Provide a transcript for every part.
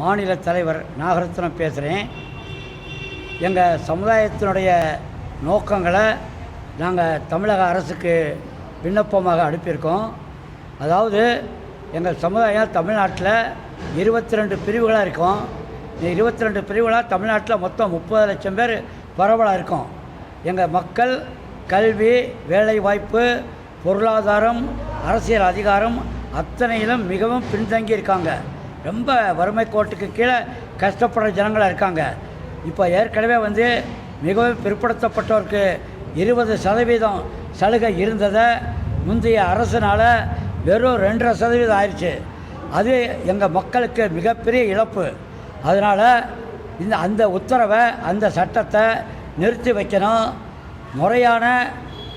மாநில தலைவர் நாகரத்னம் பேசுகிறேன் எங்கள் சமுதாயத்தினுடைய நோக்கங்களை நாங்கள் தமிழக அரசுக்கு விண்ணப்பமாக அனுப்பியிருக்கோம். அதாவது எங்கள் சமுதாயம் தமிழ்நாட்டில் இருபத்தி ரெண்டு பிரிவுகளாக இருக்கும். இந்த இருபத்தி ரெண்டு பிரிவுகளாக தமிழ்நாட்டில் மொத்தம் முப்பது லட்சம் பேர் பரவலாக இருக்கும். எங்கள் மக்கள் கல்வி வேலைவாய்ப்பு பொருளாதாரம் அரசியல் அதிகாரம் அத்தனையிலும் மிகவும் பின்தங்கி இருக்காங்க ரொம்ப வறுமை கோட்டுக்கு கீழே கஷ்டப்படுற ஜனங்களாக இருக்காங்க. இப்போ ஏற்கனவே வந்து மிகவும் பிற்படுத்தப்பட்டோருக்கு இருபது சதவீதம் சலுகை இருந்ததை முந்தைய அரசினால் வெறும் ரெண்டரை சதவீதம் ஆயிடுச்சு அது எங்கள் மக்களுக்கு மிகப்பெரிய இழப்பு. அதனால் இந்த அந்த உத்தரவை அந்த சட்டத்தை நிறுத்தி வைக்கணும். முறையான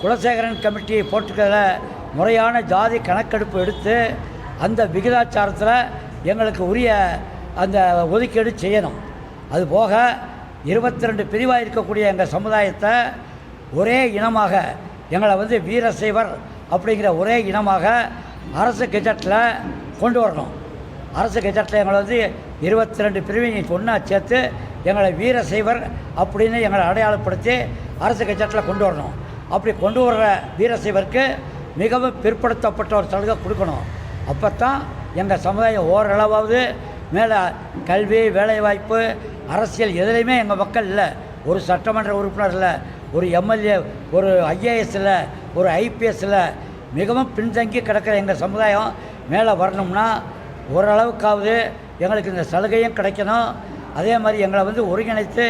குலசேகரன் கமிட்டியை போட்டுக்கிறத முறையான ஜாதி கணக்கெடுப்பு எடுத்து அந்த விகிதாச்சாரத்தில் எங்களுக்கு உரிய அந்த ஒதுக்கீடு செய்யணும். அதுபோக இருபத்தி ரெண்டு பிரிவாக இருக்கக்கூடிய எங்கள் சமுதாயத்தை ஒரே இனமாக எங்களை வந்து வீரசைவர் அப்படிங்கிற ஒரே இனமாக அரசு கெஜெட்டில் கொண்டு வரணும். அரசு கெஜெட்டில் எங்களை வந்து இருபத்தி ரெண்டு பிரிவினை ஒன்றா சேர்த்து எங்களை வீரசைவர் அப்படின்னு எங்களை அடையாளப்படுத்தி அரசு கெஜெட்டில் கொண்டு வரணும். அப்படி கொண்டு வர்ற வீரசைவருக்கு மிகவும் பிற்படுத்தப்பட்ட ஒரு சலுகை கொடுக்கணும். அப்போ தான் எங்கள் சமுதாயம் ஓரளவாவது மேலே கல்வி வேலைவாய்ப்பு அரசியல் எதுலேயுமே எங்கள் மக்கள் இல்லை. ஒரு சட்டமன்ற உறுப்பினர் இல்லை ஒரு எம்எல்ஏ ஒரு ஐஏஎஸ்ஸில் ஒரு ஐபிஎஸ்ஸில் மிகவும் பின்தங்கி கிடக்கிற எங்கள் சமுதாயம் மேலே வரணும்னா ஓரளவுக்காவது எங்களுக்கு இந்த சலுகையும் கிடைக்கணும். அதே மாதிரி எங்களை வந்து ஒருங்கிணைத்து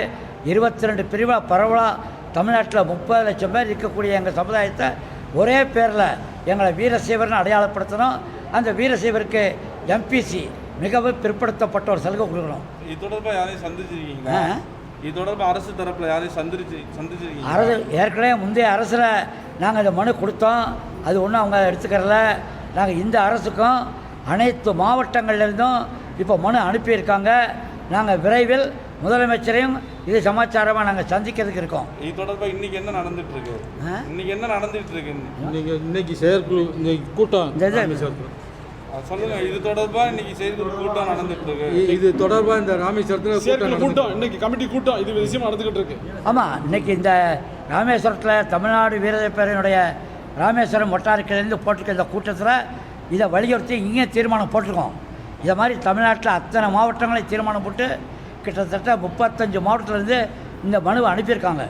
இருபத்தி ரெண்டு பிரிவாக பரவலாக தமிழ்நாட்டில் முப்பது லட்சம் பேர் இருக்கக்கூடிய எங்கள் சமுதாயத்தை ஒரே பேரில் எங்களை வீரசீவர்னு அடையாளப்படுத்தணும். அந்த வீரசைவருக்கு எம்பிசி மிகவும் பிற்படுத்தப்பட்ட ஒரு சலுகை கொடுக்கணும். இது தொடர்பாக யாரையும் சந்திச்சிருக்கீங்களா? ஆ? இது தொடர்பாக அரசு தரப்புல யாரையும் சந்திச்சு சந்திச்சிருக்கீங்க அரசு ஏற்கனவே முந்தைய அரசில் நாங்கள் இந்த மனு கொடுத்தோம். அது ஒன்றும் அவங்க எடுத்துக்கிறல. நாங்கள் இந்த அரசுக்கும் அனைத்து மாவட்டங்கள்லேருந்தும் இப்போ மனு அனுப்பியிருக்காங்க. நாங்கள் விரைவில் முதலமைச்சரையும் இது சமாச்சாரமாக நாங்கள் சந்திக்கிறதுக்கு இருக்கோம். இது தொடர்பாக இன்னைக்கு என்ன நடந்துட்டு இருக்கு? இன்னைக்கு என்ன நடந்துட்டு இருக்கு இன்னைக்கு இன்னைக்கு செயற்குழு இன்னைக்கு கூட்டம் சொல்லுங்க இது தொடர்பாக இன்னைக்கு செய்தி கூட்டம் நடந்துட்டு இருக்கு. இது தொடர்பாக இந்த ராமேஸ்வரத்தில் கூட்டம் கூட்டம் இன்னைக்கு கமிட்டி கூட்டம் இது விஷயம் நடந்துகிட்டு இருக்கு. ஆமாம் இன்னைக்கு இந்த ராமேஸ்வரத்தில் தமிழ்நாடு வீரதேப்பரையினுடைய ராமேஸ்வரம் வட்டாரக்கிலேருந்து போட்டிருக்க இந்த கூட்டத்தில் இதை வலியுறுத்தி இங்கே தீர்மானம் போட்டிருக்கோம். இதை மாதிரி தமிழ்நாட்டில் அத்தனை மாவட்டங்களையும் தீர்மானம் போட்டு கிட்டத்தட்ட முப்பத்தஞ்சு மாவட்டத்திலேருந்து இந்த மனுவை அனுப்பியிருக்காங்க.